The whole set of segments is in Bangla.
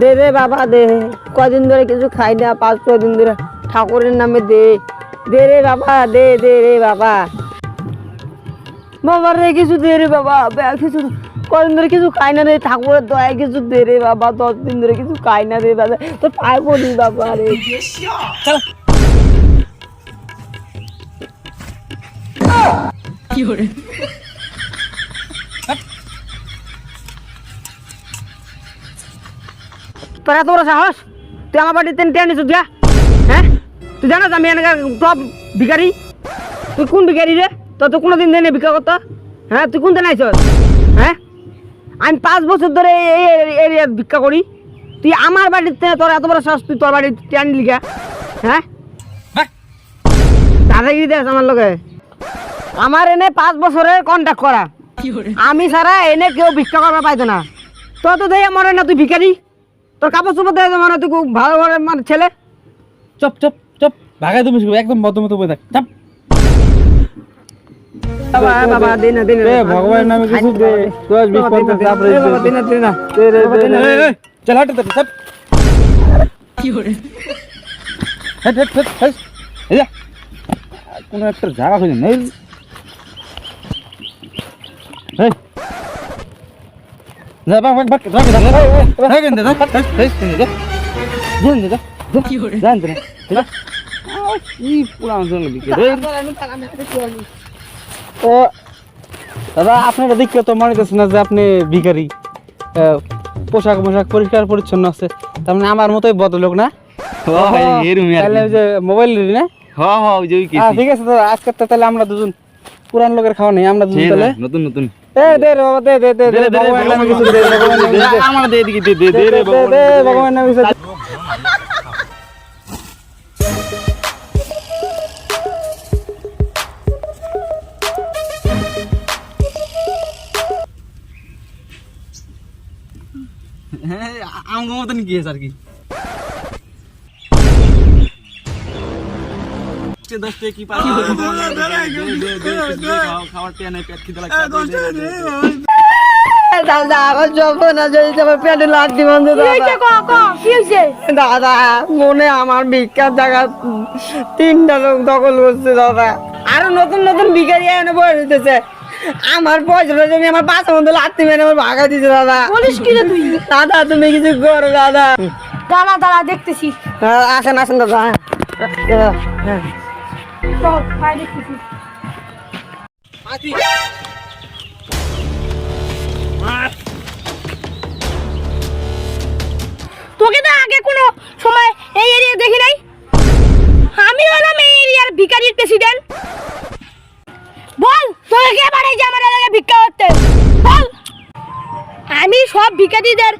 দে বাবা, দে। কদিন ধরে কিছু খাই না, পাঁচ ছয় দিন ধরে ঠাকুরের নামে দে। দে রে বাবা, দে দে রে বাবা। বাবা রে, কিছু দে রে বাবা কিছু কদিন ধরে কিছু খাই না রে, ঠাকুরের দয়া কিছু দে রে বাবা, দশ দিন ধরে কিছু খাই না রে বাবা। তোর পায়ে পড়ি বাবা রে। চলো। তোর এত বড় সাহস? তুই আমার বাড়িতে টেনে নিছিস দিয়া হ্যাঁ? তুই জানাস আমি এনেকা টপ ভিখারি? তুই কোন ভিখারি রে? তোর তো কোনোদিন দেয়নি ভিক্ষা করতো। হ্যাঁ তুই কোন দিন আইসস হ্যাঁ? আমি পাঁচ বছর ধরে এই এরিয়াত ভিক্ষা করি। তুই আমার বাড়িতে তোর এত বড় সাহস তুই তোর বাড়িতে টেনে লিখা হ্যাঁ? বাহ! দাদাগিরি দেখ আমার লগে। আমার এনে পাঁচ বছরের কন্ট্যাক্ট করা। আমি ছাড়া এনে কেউ ভিক্ষা করবা পাইতো না। তোর তো দেয় মনে না তুই ভিখারি। তোর কাপড় চোপড় দেয় মনে হয় তুই খুব ভালো ঘরে মানে ছেলে? Chop chop chop. ভাগাই তুমি একদম বদ্ধ মতো বই থাক। চাপ। বাবা বাবা দে না দে না। দে, ভগবানের নামে কিছু দে। দশ, বিশ, বাবা, দে না, পঞ্চাশ, তারপরে দে, দে, বাবা, দে। দে না, দে না। দে, দে, বাবা, দে, দে না, দে, দে না। দে। চল হাঁটে তো চাপ। হেট হেট হেট হেট। এই যা। কোনো একটা জায়গা খুঁজে নেই তো দাদা আপনারা দেখে তো মনে হচ্ছে না যে আপনি ভিখারি পোশাক পোশাক পরিষ্কার পরিচ্ছন্ন আছে তার মানে আমার মতোই বদলোক না এরকমই তাহলে ওই যে মোবাইল না ঠিক আছে আজকে তাহলে আমরা দুজন পুরান লোকের খাওয়া নেই আমরা দুজন তাহলে নতুন নতুন এ দে রে বাবা দে দে দে দে ভগবানের নামে কিছু দে কিছু দে। আমার দে দে দে রে দে, দে, ভগবানের নামে কিছু। হ্যাঁ মতন কি আছে আর কি দশটা কি পাচ্ছি খাবার টিয়া নাই পেট খিদে লাগছে দাদা আমার পেটে বন্ধ দাদা। মনে আমার ভিক্ষার জায়গা তিনটা লোক দখল করছে দাদা। আরও নতুন নতুন ভিখারি এনে বয়ে দিতেছে। আমার পয়সা জমি আমার পাশে মধ্যে লাঠি মেরে আমার ভাগা দিছে দাদা। বলিস কি রে তুই? দাদা তুমি কিছু করো দাদা। দাঁড়া দাঁড়া দেখতেছি। হ্যাঁ, আসেন আসেন দাদা। হ্যাঁ, হ্যাঁ। চল ভাই দেখতেছি তোকে তো আগে কোনো সময় এই এরিয়া দেখি নাই? আমি হলাম এই এরিয়ার ভিখারির প্রেসিডেন্ট বল তোকে কে যে আমার এলাকায় ভিক্ষা করতে? বল। আমি সব ভিখারিদের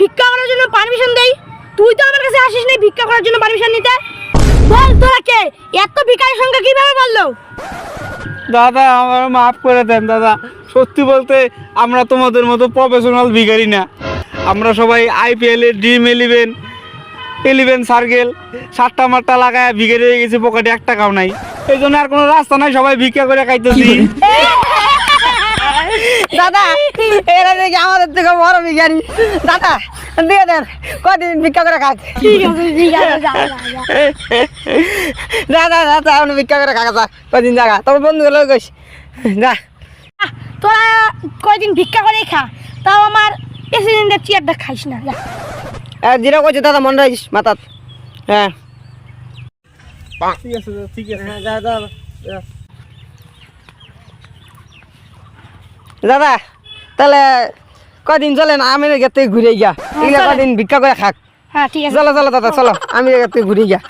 ভিক্ষা করার জন্য পারমিশন দেই। তুই তো আমার কাছে আসিস নাই ভিক্ষা করার জন্য পারমিশন নিতে। বল তোরা কে? এত ভিখারির সংখ্যা কীভাবে বলল? দাদা আমার মাফ করে দেন দাদা। সত্যি বলতে আমরা তোমাদের মতো প্রফেশনাল ভিখারি না। আমরা সবাই আইপিএল এর ড্রিম ইলেভেন ইলেভেন সার্কেল সাতটা মাট্টা লাগায় ভিখারি হয়ে গেছে পকেটে এক টাকাও নাই। এই জন্য আর কোনো রাস্তা নাই সবাই ভিক্ষা করে খাইতেছি। দাদা এরা দেখি আমাদের থেকে বড় ভিখারি। দাদা দিয়ে দেন কদিন ভিক্ষা করে খাক। ঠিক আছে যা, যা, যা। দাদা দাদা আপনি ভিক্ষা করে খাকা যা কদিন জায়গা তবে বন্ধু লোক যা। আহ, তোরা কয়দিন ভিক্ষা করে খা তাও আমার প্রেসিডেন্টের চেয়ারটা খাইস না যা। যেটা দাদা মনে রাখিস মাথাত হ্যাঁ। ঠিক আছে ঠিক আছে। হ্যাঁ, দাদা দাদা তাহলে কদিন চলেন আমি গেতে ঘুরে গিয়া। এগুলা চলেন। কদিন ভিক্ষা করে খাক। হ্যাঁ ঠিক আছে। চলো চলো দাদা চলো। আমি গেতে ঘুরে গিয়া।